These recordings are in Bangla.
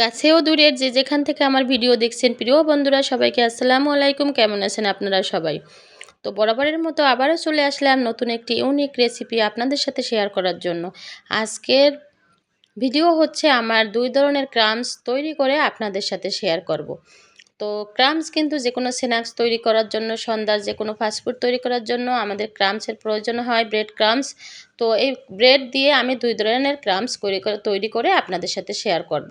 কাছেও দূরের যে যেখান থেকে আমার ভিডিও দেখছেন প্রিয় বন্ধুরা, সবাইকে আসসালামু আলাইকুম। কেমন আছেন আপনারা সবাই? তো বরাবরের মতো আবারও চলে আসলাম নতুন একটি ইউনিক রেসিপি আপনাদের সাথে শেয়ার করার জন্য। আজকের ভিডিও হচ্ছে আমার দুই ধরনের ক্রামস তৈরি করে আপনাদের সাথে শেয়ার করব। তো ক্রামস কিন্তু যে কোনো স্ন্যাক্স তৈরি করার জন্য, সন্ধ্যার যে কোনো ফাস্টফুড তৈরি করার জন্য আমাদের ক্রামসের প্রয়োজন হয় ব্রেড ক্রামস তো এই ব্রেড দিয়ে আমি দুই ধরনের ক্রামস তৈরি করে আপনাদের সাথে শেয়ার করব।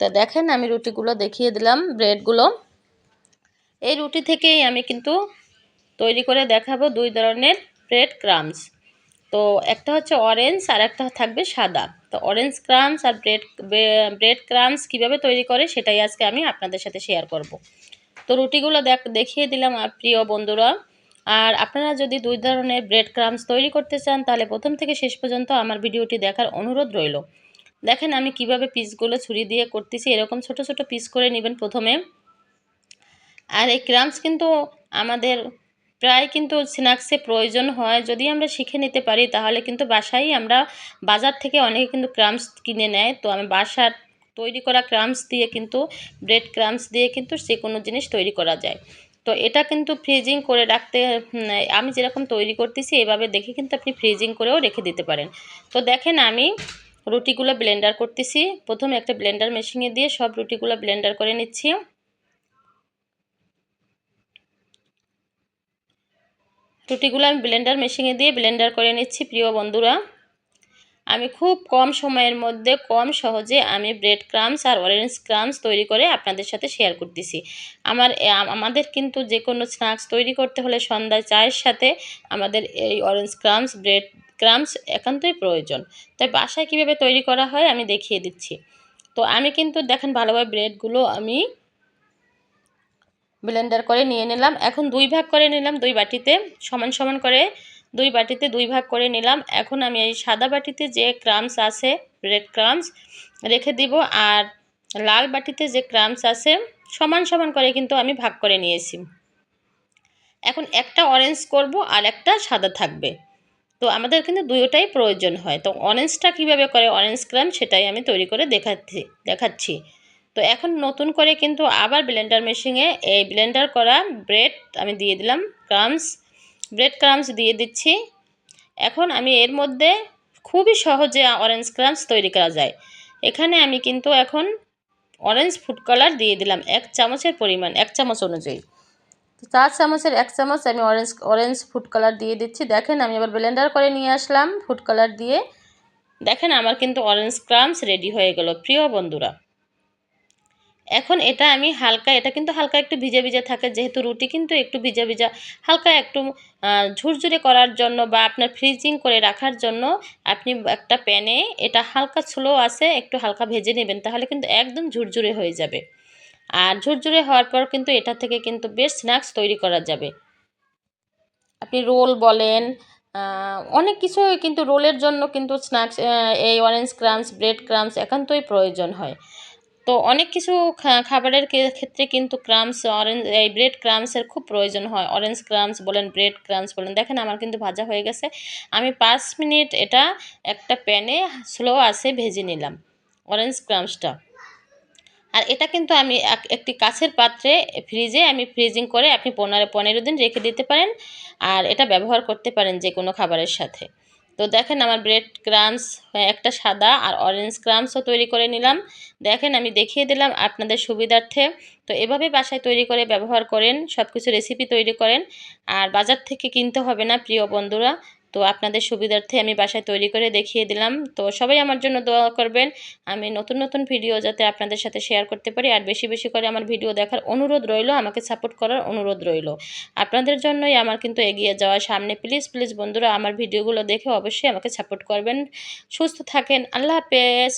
তো দেখেন আমি রুটিগুলো দেখিয়ে দিলাম ব্রেডগুলো এই রুটি থেকেই আমি কিন্তু তৈরি করে দেখাবো দুই ধরনের ব্রেড ক্রামস তো একটা হচ্ছে অরেঞ্জ আর একটা থাকবে সাদা। তো অরেঞ্জ ক্রামস আর ব্রেড ব্রেড ক্রামস কীভাবে তৈরি করে সেটাই আজকে আমি আপনাদের সাথে শেয়ার করব। তো রুটিগুলো দেখ, দেখিয়ে দিলাম প্রিয় বন্ধুরা। আর আপনারা যদি দুই ধরনের ব্রেড ক্রামস তৈরি করতে চান, তাহলে প্রথম থেকে শেষ পর্যন্ত আমার ভিডিওটি দেখার অনুরোধ রইল। দেখেন আমি কীভাবে পিসগুলো ছুরি দিয়ে করতেছি, এরকম ছোট ছোট পিস করে নেবেন প্রথমে। আর এই ক্রামস কিন্তু আমাদের প্রায় কিন্তু স্ন্যাক্সে প্রয়োজন হয়। যদি আমরা শিখে নিতে পারি, তাহলে কিন্তু বাসায় আমরা বাজার থেকে অনেকে কিন্তু ক্রামস কিনে নেয়। তো আমি বাসার তৈরি করা ক্রামস দিয়ে কিন্তু, ব্রেড ক্রামস দিয়ে কিন্তু যে কোনো জিনিস তৈরি করা যায়। তো এটা কিন্তু ফ্রিজিং করে রাখতে আমি যেরকম তৈরি করতেছি, এভাবে দেখে কিন্তু আপনি ফ্রিজিং করেও রেখে দিতে পারেন। তো দেখেন, আমি রুটিগুলো ব্লেন্ডার করতেছি। প্রথমে একটা ব্লেন্ডার মেশিনে দিয়ে সব রুটিগুলো ব্লেন্ডার করে নিচ্ছি। রুটিগুলো আমি ব্লেন্ডার মেশিনে দিয়ে ব্লেন্ডার করে নিচ্ছি, প্রিয় বন্ধুরা। আমি খুব কম সময়ের মধ্যে, কম সহজে আমি ব্রেড ক্রামস আর অরেঞ্জ ক্রামস তৈরি করে আপনাদের সাথে শেয়ার করতেছি। আমার আমাদের কিন্তু যে কোনো স্ন্যাক্স তৈরি করতে হলে সন্ধ্যায় চায়ের সাথে আমাদের এই অরেঞ্জ ক্রামস ব্রেড ক্রামস একান্তই প্রয়োজন। তাই বাসায় কীভাবে তৈরি করা হয় আমি দেখিয়ে দিচ্ছি। তো আমি কিন্তু দেখেন ভালোভাবে ব্রেডগুলো আমি ব্লেন্ডার করে নিয়ে নিলাম। এখন দুই ভাগ করে নিলাম দুই বাটিতে, সমান সমান করে দুই বাটিতে দুই ভাগ করে নিলাম। এখন আমি এই সাদা বাটিতে যে ক্রামস আছে রেড ক্রামস রেখে দিব। আর লাল বাটিতে যে ক্রামস আছে, সমান সমান করে কিন্তু আমি ভাগ করে নিয়েছি। এখন একটা অরেঞ্জ করব আর একটা সাদা থাকবে। তো আমাদের কিন্তু দুটোটাই প্রয়োজন হয়। তো অরেঞ্জটা কীভাবে করে অরেঞ্জ ক্রাম সেটাই আমি তৈরি করে দেখাচ্ছি দেখাচ্ছি। তো এখন নতুন করে কিন্তু আবার ব্লেন্ডার মেশিনে এই ব্লেন্ডার করা ব্রেড আমি দিয়ে দিলাম ক্রামস ব্রেড ক্রামস দিয়ে দিচ্ছি। এখন আমি এর মধ্যে খুবই সহজে অরেঞ্জ ক্রামস তৈরি করা যায়। এখানে আমি কিন্তু এখন অরেঞ্জ ফুড কালার দিয়ে দিলাম এক চামচের পরিমাণ, এক চামচ অনুযায়ী। চার চামচের এক চামচ আমি অরেঞ্জ অরেঞ্জ ফুড কালার দিয়ে দিচ্ছি। দেখেন আমি আবার ব্লেন্ডার করে নিয়ে আসলাম ফুড কালার দিয়ে। দেখেন আমার কিন্তু অরেঞ্জ ক্রামস রেডি হয়ে গেল, প্রিয় বন্ধুরা। এখন এটা আমি হালকা, এটা কিন্তু হালকা একটু ভিজা ভিজা থাকে, যেহেতু রুটি কিন্তু একটু ভিজা ভিজা, হালকা একটু ঝুরঝুরে করার জন্য বা আপনার ফ্রিজিং করে রাখার জন্য আপনি একটা প্যানে এটা হালকা স্লো আছে, একটু হালকা ভেজে নেবেন, তাহলে কিন্তু একদম ঝুরঝুরে হয়ে যাবে। আর ঝুরঝুরে হওয়ার পর কিন্তু এটা থেকে কিন্তু বেশ স্ন্যাক্স তৈরি করা যাবে। আপনি রোল বলেন অনেক কিছু কিন্তু রোলের জন্য কিন্তু স্ন্যাক্স এই অরেঞ্জ ক্রামস ব্রেড ক্রামস একান্তই প্রয়োজন হয়। তো অনেক কিছু খাবারের ক্ষেত্রে কিন্তু ক্রামস অরেঞ্জ এই ব্রেড ক্রামসের খুব প্রয়োজন হয়। অরেঞ্জ ক্রামস বলেন ব্রেড ক্রামস বলেন। দেখেন আমার কিন্তু ভাজা হয়ে গেছে। আমি পাঁচ মিনিট এটা একটা প্যানে স্লো আসে ভেজে নিলাম অরেঞ্জ ক্রামসটা আর এটা কিন্তু আমি একটি কাছের পাত্রে ফ্রিজে আমি ফ্রিজিং করে আপনি পনেরো পনেরো দিন রেখে দিতে পারেন। আর এটা ব্যবহার করতে পারেন যে কোনো খাবারের সাথে। তো দেখেন আমার ব্রেড ক্রামস একটা সাদা আর অরেঞ্জ ক্রামসও তৈরি করে নিলাম। দেখেন আমি দেখিয়ে দিলাম আপনাদের সুবিধার্থে। তো এভাবে বাসায় তৈরি করে ব্যবহার করেন সব কিছু রেসিপি তৈরি করেন। আর বাজার থেকে কিনতে হবে না, প্রিয় বন্ধুরা। তো আপনাদের সুবিধার্থে আমি বাসায় তৈরি করে দেখিয়ে দিলাম। তো সবাই আমার জন্য দোয়া করবেন। আমি নতুন নতুন ভিডিও যাতে আপনাদের সাথে শেয়ার করতে পারি। আর বেশি বেশি করে আমার ভিডিও দেখার অনুরোধ রইল, আমাকে সাপোর্ট করার অনুরোধ রইল। আপনাদের জন্যই আমার কিন্তু এগিয়ে যাওয়া সামনে প্লিজ প্লিজ বন্ধুরা, আমার ভিডিওগুলো দেখে অবশ্যই আমাকে সাপোর্ট করবেন। সুস্থ থাকেন। আল্লাহ হাফেজ।